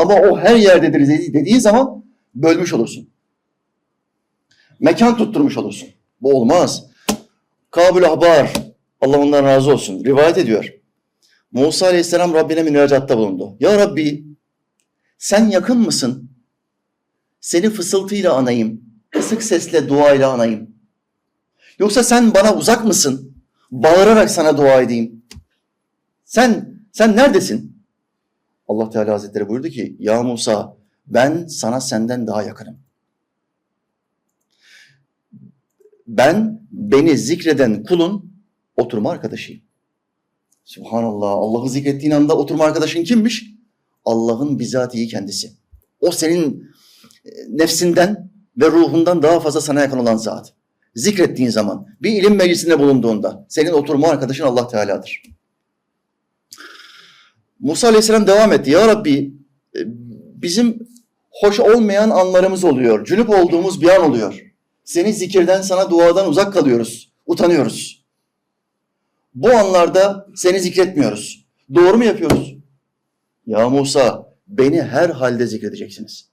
Ama o her yerdedir dedi- dediği zaman bölmüş olursun. Mekan tutturmuş olursun. Bu olmaz. Kabul Ahbar, Allah ondan razı olsun, rivayet ediyor. Musa Aleyhisselam Rabbine münacatta bulundu. Ya Rabbi, sen yakın mısın? Seni fısıltıyla anayım, kısık sesle duayla anayım. Yoksa sen bana uzak mısın? Bağırarak sana dua edeyim. Sen, sen neredesin? Allah Teala Hazretleri buyurdu ki, Ya Musa, ben sana senden daha yakınım. Ben beni zikreden kulun oturma arkadaşıyım. Subhanallah. Allah'ı zikrettiğin anda oturma arkadaşın kimmiş? Allah'ın bizatihi kendisi. O senin e, nefsinden ve ruhundan daha fazla sana yakın olan zat. Zikrettiğin zaman, bir ilim meclisinde bulunduğunda senin oturma arkadaşın Allah Teala'dır. Musa Aleyhisselam devam etti. Ya Rabbi e, bizim hoş olmayan anlarımız oluyor. Cünüp olduğumuz bir an oluyor. Seni zikirden, sana duadan uzak kalıyoruz. Utanıyoruz. Bu anlarda seni zikretmiyoruz. Doğru mu yapıyoruz? Ya Musa, beni her halde zikredeceksiniz.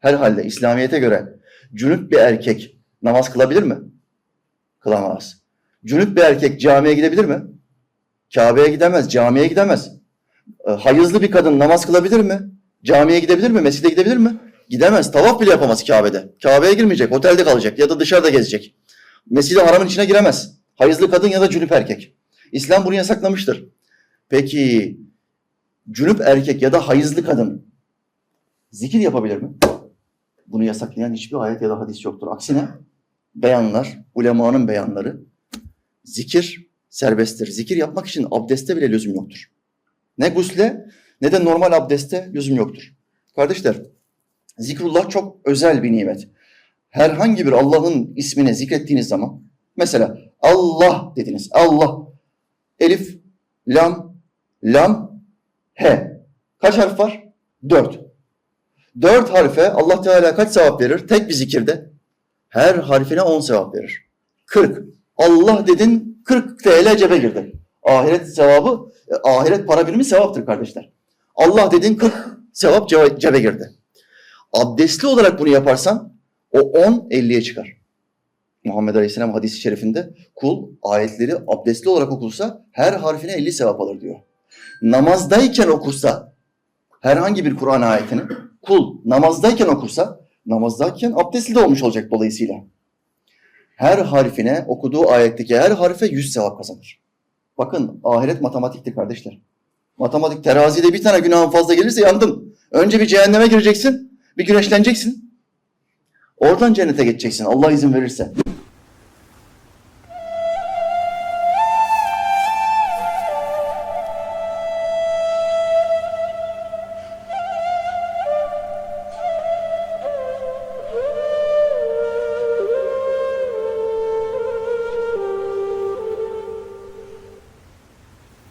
Her halde İslamiyet'e göre cünüp bir erkek namaz kılabilir mi? Kılamaz. Cünüp bir erkek camiye gidebilir mi? Kabe'ye gidemez, camiye gidemez. E, Hayızlı bir kadın namaz kılabilir mi? Camiye gidebilir mi? Mescide gidebilir mi? Gidemez. Tavaf bile yapamaz Kabe'de. Kabe'ye girmeyecek, otelde kalacak ya da dışarıda gezecek. Mescid-i Haram'ın içine giremez. Hayızlı kadın ya da cünüp erkek. İslam bunu yasaklamıştır. Peki cünüp erkek ya da hayızlı kadın zikir yapabilir mi? Bunu yasaklayan hiçbir ayet ya da hadis yoktur. Aksine beyanlar, ulemanın beyanları zikir serbesttir. Zikir yapmak için abdeste bile lüzum yoktur. Ne gusle ne de normal abdeste lüzum yoktur. Kardeşler, zikrullah çok özel bir nimet. Herhangi bir Allah'ın ismini zikrettiğiniz zaman, mesela Allah dediniz, Allah, elif, lam, lam, he. Kaç harf var? Dört. Dört harfe Allah Teala kaç sevap verir? Tek bir zikirde. Her harfine on sevap verir. Kırk. Allah dedin 40 TL cebe girdi. Ahiret sevabı, e, ahiret para birimi sevaptır kardeşler. Allah dedin 40 sevap cebe girdi. Abdestli olarak bunu yaparsan o 10 50'ye çıkar. Muhammed Aleyhisselam hadisi şerifinde kul ayetleri abdestli olarak okursa her harfine 50 sevap alır diyor. Namazdayken okursa herhangi bir Kur'an ayetini kul namazdayken okursa namazdayken abdestli de olmuş olacak dolayısıyla. Her harfine okuduğu ayetteki her harfe 100 sevap kazanır. Bakın ahiret matematiktir kardeşler. Matematik terazide bir tane günahın fazla gelirse yandın. Önce bir cehenneme gireceksin, bir güneşleneceksin. Oradan cennete geçeceksin Allah izin verirse.